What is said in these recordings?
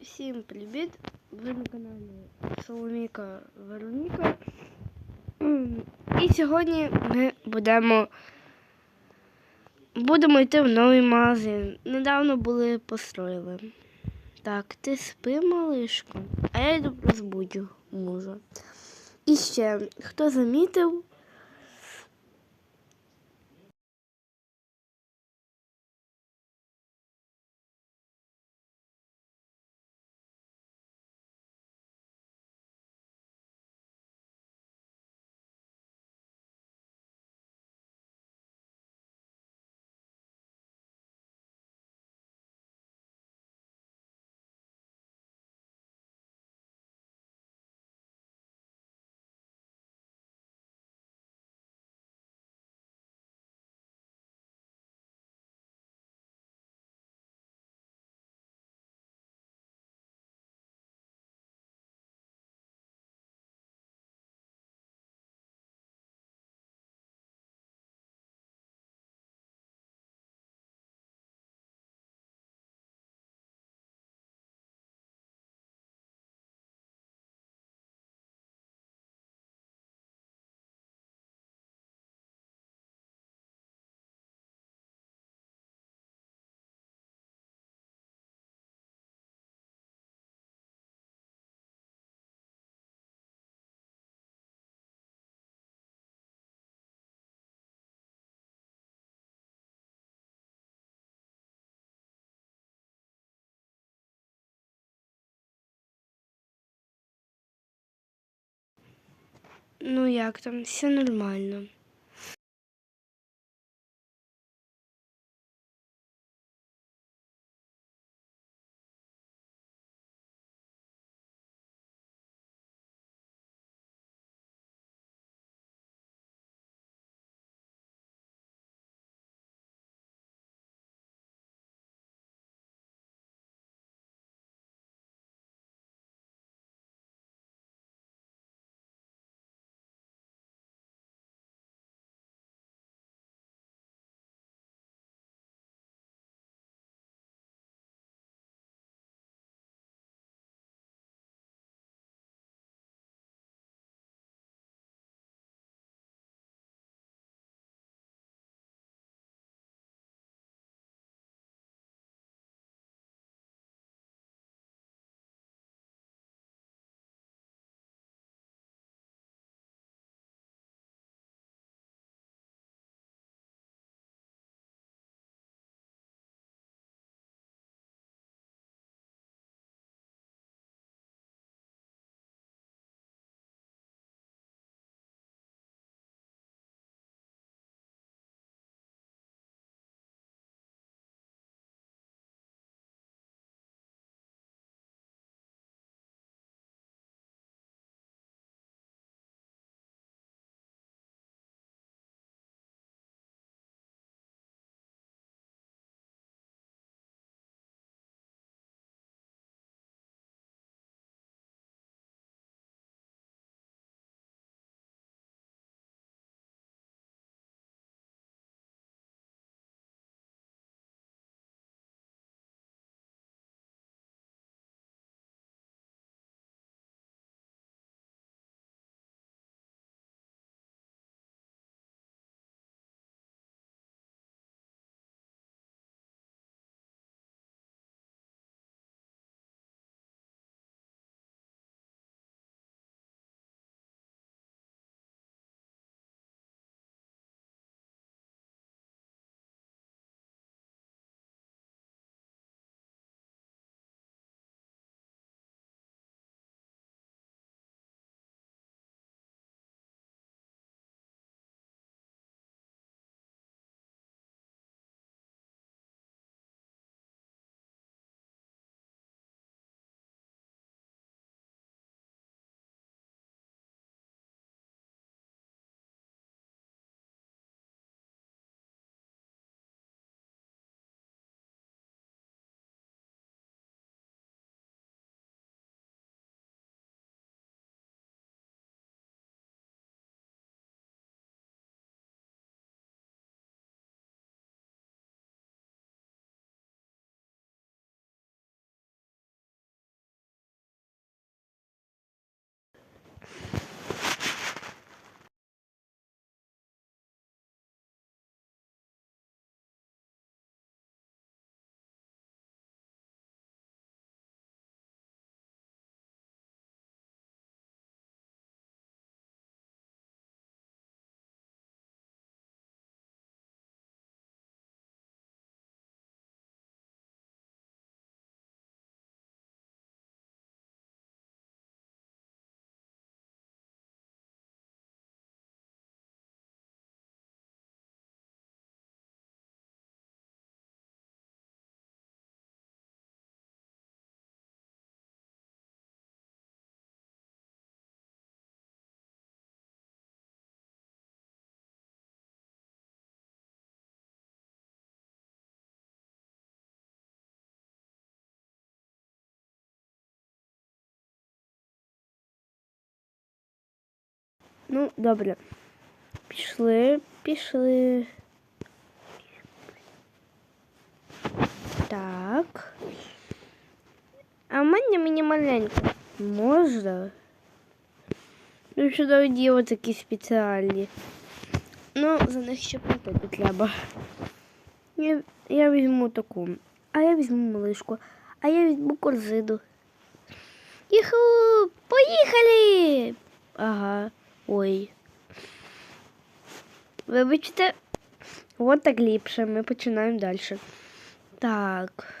Всім привіт! Ви на каналі Соломіка Вероніка. І сьогодні ми будемо будемо йти в новий магазин. Недавно були построїли. Так, ти спи, малишко, а я йду розбудю мужа. І ще, хто замітив, ну як там, все нормально. Ну, добре. Пішли, пішли. Так. А в мене мені маленько. Можна? Ну, що тоді такі спеціальні. Ну, за них ще платити треба. Я, я візьму таку, а я візьму малишку, а я візьму корзину. Іху, поїхали! Ага, ой. Вибачте, от так ліпше, ми починаємо далі. Так.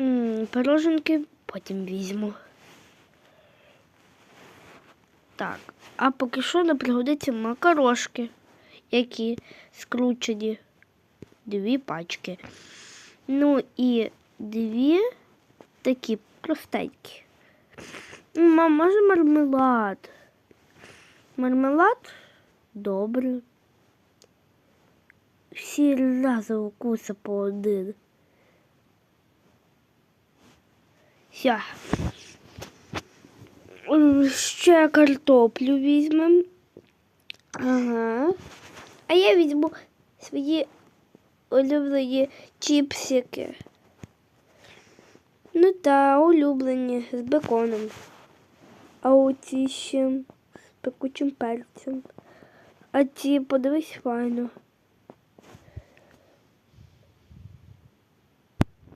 М, Пироженки потім візьму. Так, а поки що не пригодиться макарошки, які скручені. Дві пачки. Ну і дві такі простенькі. Мам, може мармелад? Мармелад? Добре. Всі разом укуси по один. Все. Ще картоплю візьмемо. Ага. А я візьму свої улюблені чіпсики. Ну та улюблені з беконом. А оці ще з пекучим перцем. А ці, подивись, файно.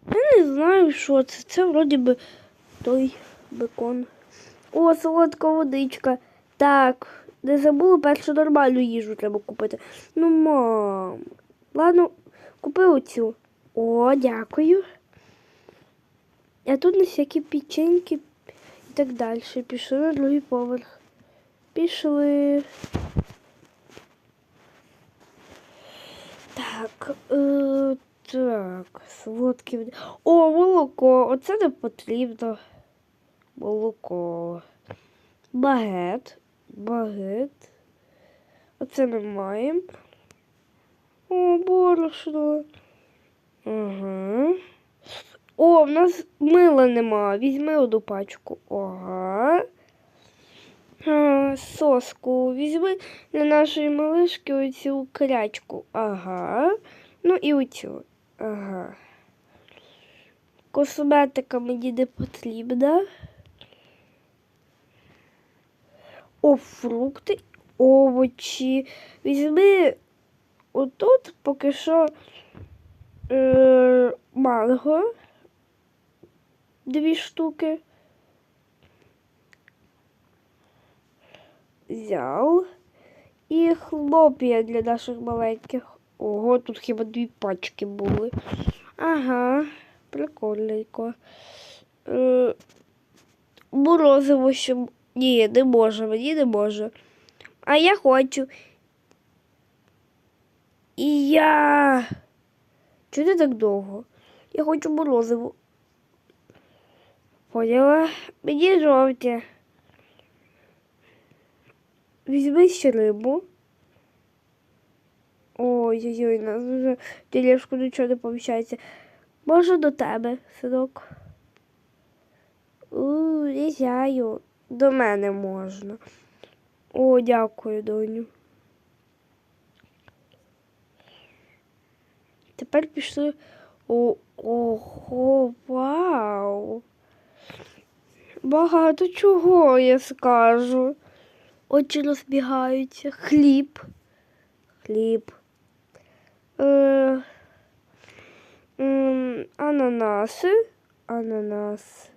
Я не знаю, що це. Це вроді би той бекон. О, солодка водичка. Так, не забула першу нормальну їжу треба купити. Ну, мам. Ладно, купи оцю. О, дякую. А тут на всякі печеньки і так далі. Пішли на другий поверх. Пішли. Так, е, так, солодкі. О, молоко. Оце не потрібно. Молоко. Багет. Багет. Оце ми маємо. О, борошно. Ага. О, в нас мила нема. Візьми одну пачку. Ага. Соску візьми для нашої малишки оцю крячку. Ага. Ну і оцю. Ага. Косметика мені не потрібна. О, фрукти, овочі. Візьми отут поки що е, манго. Дві штуки. Взяв. І хлоп'я для наших маленьких. Ого, тут хіба дві пачки були. Ага, прикольненько. Е, морозиво ще. Ні, не може, мені не може. А я хочу. І я. Чого ти так довго? Я хочу морозиво. Поняла? Мені жовті. Візьми ще рибу. Ой-ой-ой, нас вже в тележку нічого не поміщається. Може до тебе, синок? У, лізяю. До мене можна. О, дякую, доню. Тепер пішли. О, ого, вау. Багато чого я скажу. Очі розбігаються. Хліб. Хліб. Е, м, ананаси. Ананас.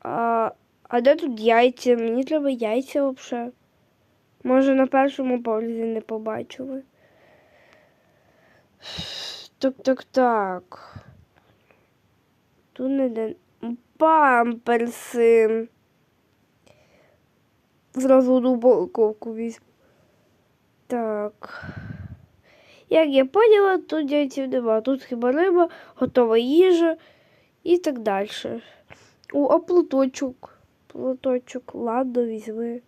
А, а де тут яйця? Мені треба яйця взагалі. Може на першому погляді не побачили. Так, так, так. Тут не де. Памперси. Зразу одну упаковку візьму. Так. Як я поняла, тут яйців нема. Тут хіба риба, готова їжа і так далі. О, а платочок. Платочок. Ладно, візьми.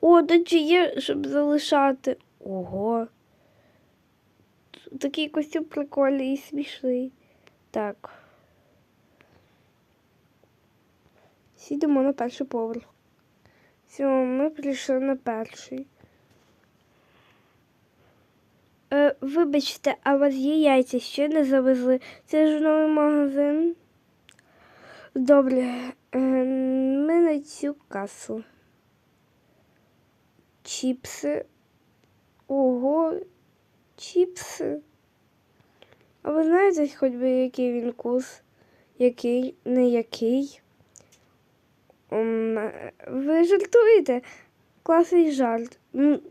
О, де чи є, щоб залишати. Ого такий костюм прикольний і смішний. Так. Сідемо на перший поверх. Все, ми прийшли на перший. Е, Вибачте, а у вас є яйця ще не завезли. Це ж новий магазин. Добре, е, ми на цю касу. Чіпси. Ого чіпси. А ви знаєте хоч би, який він вкус? Який, не який? Ви жартуєте? Класний жарт.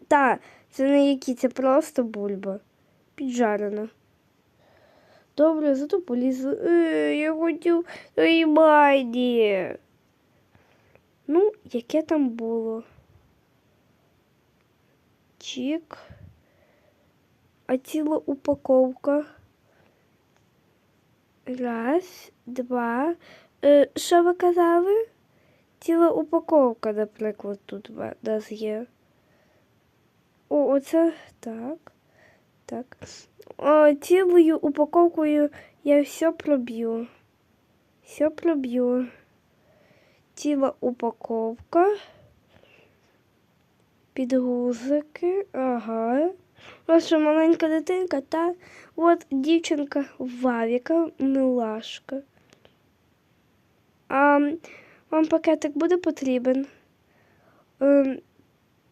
Та, це не які, це просто бульба. Піджарена. Добре, зато полізли. Е, я хотів тої байді. Ну, яке там було? Чік. А ціла упаковка. Раз, два. Е, що ви казали? Ціла упаковка, наприклад, тут у нас є. О, оце так. Так. О, цілою упаковкою я все проб'ю. Все проб'ю. Ціла упаковка. Підгузики. Ага. Ваша маленька дитинка та от дівчинка Вавіка, милашка. А вам пакетик буде потрібен? Ем,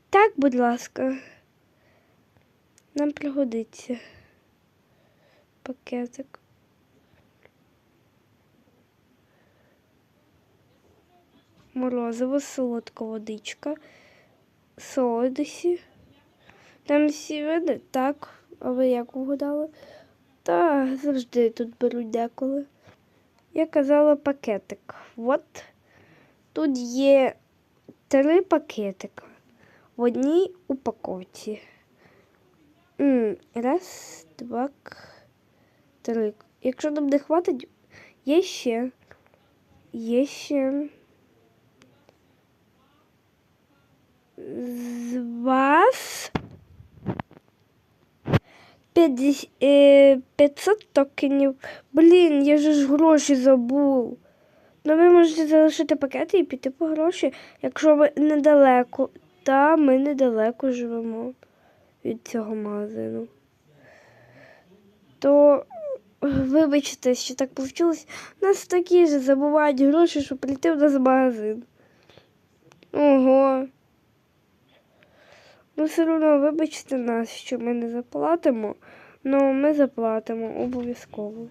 так, будь ласка. Нам пригодиться пакетик. Морозиво, солодка водичка, солодосі. Там всі види, так. А ви як угадали? Та завжди тут беруть деколи. Я казала пакетик. От тут є три пакетика в одній упаковці. Раз, два, три. Якщо нам не хватить, є ще. Є ще. З вас 50, 500 токенів. Блін, я ж гроші забув. Ну, ви можете залишити пакети і піти по гроші, якщо ви недалеко. Та ми недалеко живемо від цього магазину. То вибачте, що так вийшло. Нас такі ж забувають гроші, щоб прийти в нас в магазин. Ого. Ну, все одно, вибачте нас, що ми не заплатимо, але ми заплатимо обов'язково.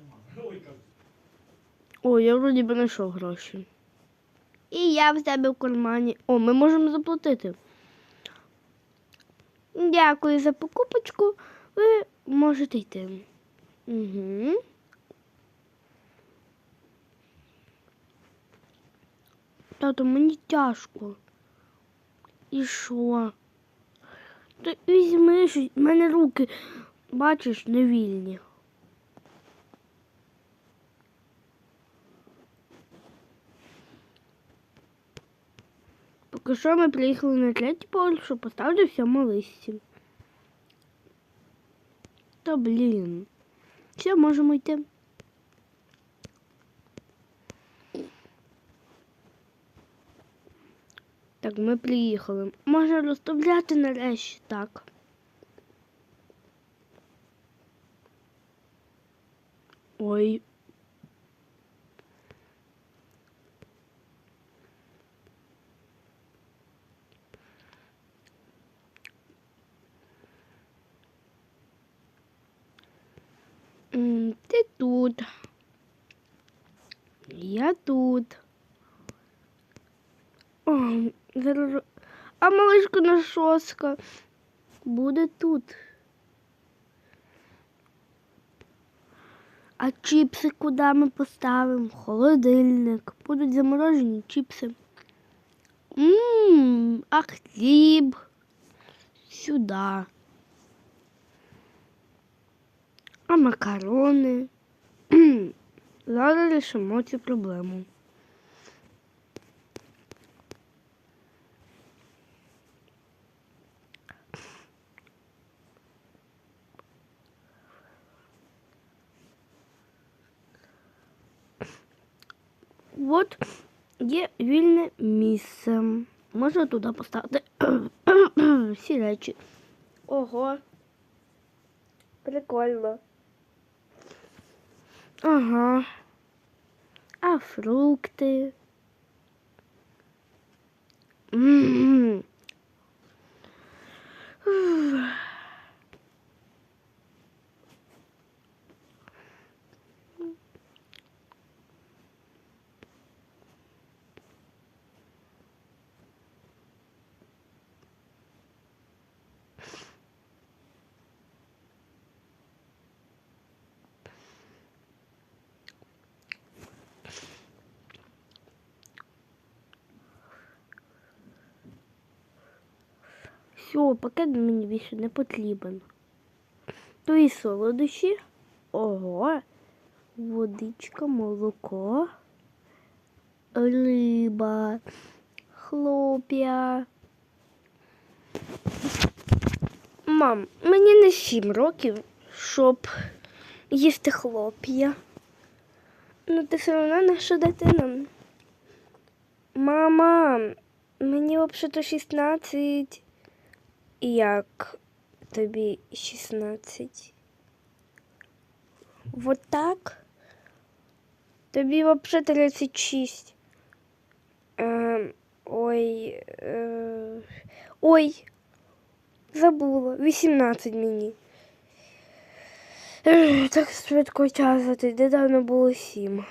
О, я вроді би знайшов гроші. І я в себе в кармані. О, ми можемо заплатити. Дякую за покупочку. Ви можете йти. Угу. Тато, мені тяжко. І що? Ти візьми в мене руки, бачиш, не вільні. Поки що ми приїхали на третій поверх, щоб поставити всьому листі. Та блін. Все, можемо йти. Так, ми приїхали. Можна розставляти нарешті так. Ой. Ти тут. Я тут. О. А малишка на шоска буде тут. А чіпси куди ми поставимо? Холодильник. Будуть заморожені чіпси. Ммм, а хліб. Сюди. А макарони. Зараз рішимо цю проблему. От Є вільне місце. Можна туди поставити всі речі. Ого. Прикольно. Ага. А фрукти. М. Все, пакет мені більше не потрібен. То і солодощі. Ого. Водичка, молоко, риба, хлоп'я. Мам, мені не сім років, щоб їсти хлоп'я. Ну, ти все одно наша дитина. Мама, мені взагалі 16. Як тобі 16? Вот так? Тобі взагалі 36. Ем, ой. Е, ой. Забула. 18 мені. Так швидко час летить, недавно було 7.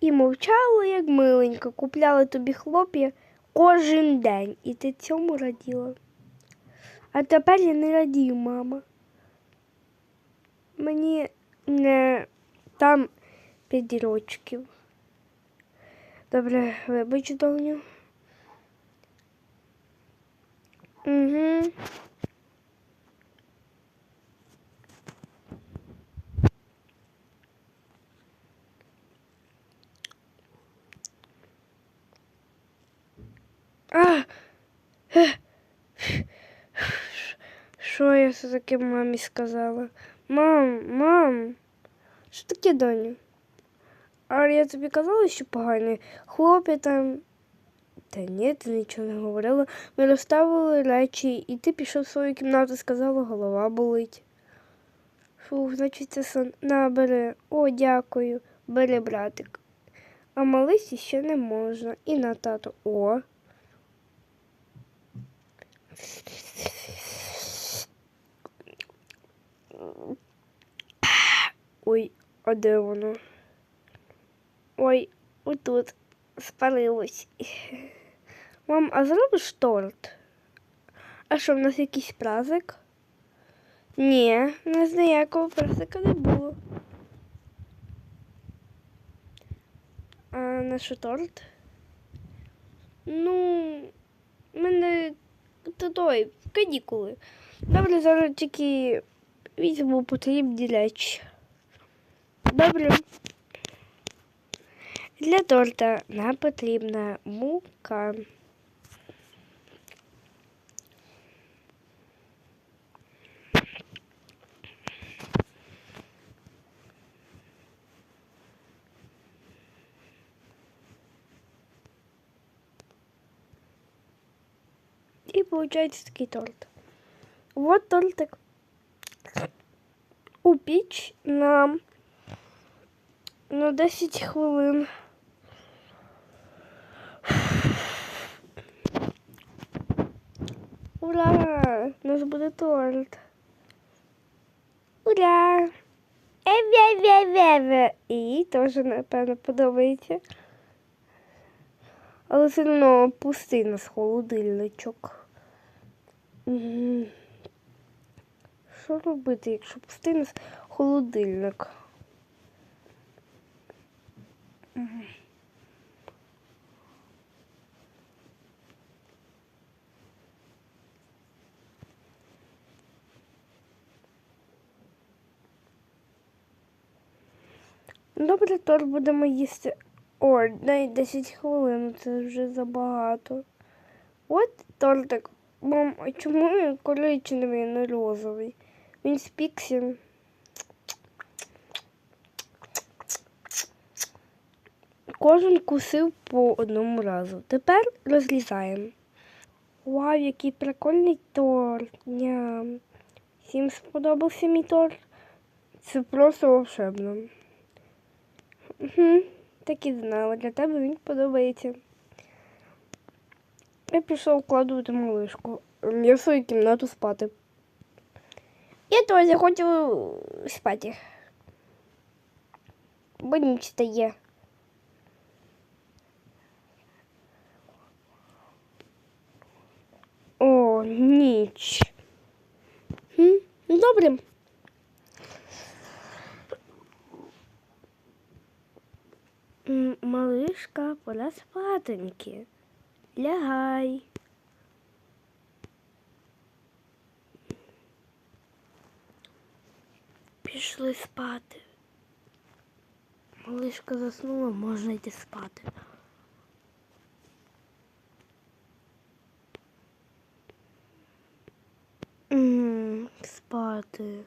І мовчала, як миленька, купляла тобі хлоп'я кожен день. І ти цьому раділа. А тепер я не радію, мама. Мені не там п'ять рочків. Добре, вибач, доню. Угу. А! Що я все таки мамі сказала? Мам, мам, що таке, доню? А я тобі казала, що поганий хлопець там. Та ні, ти нічого не говорила. Ми розставили речі, і ти пішов в свою кімнату, сказала, голова болить. Фух, значить, це сон. На. О, дякую. Бери, братик. А малисі ще не можна. І на тато. О. Ой, а де воно? Ой, отут спалилось. Мам, а зробиш торт? А що, в нас якийсь праздник? Ні, у нас ніякого праздника не було. А на що торт? Ну, в мене то той, канікули. Добре, зараз тільки візьму потрібні речі. Добре. Для торта нам потрібна мука. Виходить такий торт. Вот тортик. У піч на, на 10 хвилин. Ура! У нас буде торт. Ура! Еве-ве-ве-ве. І теж, напевно, подобається. Але все одно пустий нас холодильничок. Що робити, якщо пустий нас холодильник? Добре, торт будемо їсти. О, дай 10 хвилин, це вже забагато. От тортик. Мам, а чому він коричневий, а не розовий? Він спікся. кожен кусив по одному разу. Тепер розрізаємо. Вау, який прикольний торт. Ням. Всім сподобався мій торт. Це просто волшебно. Угу, так і знала, для тебе він подобається. Я пішов вкладувати малишку. Ем, Я в свою кімнату спати. Я теж хочу спати. Бо ніч стає. О, ніч. Хм, ну добре. М, Малишка, пора спатеньки. Лягай. Пішли спати. Малишка заснула, можна йти спати. Спати.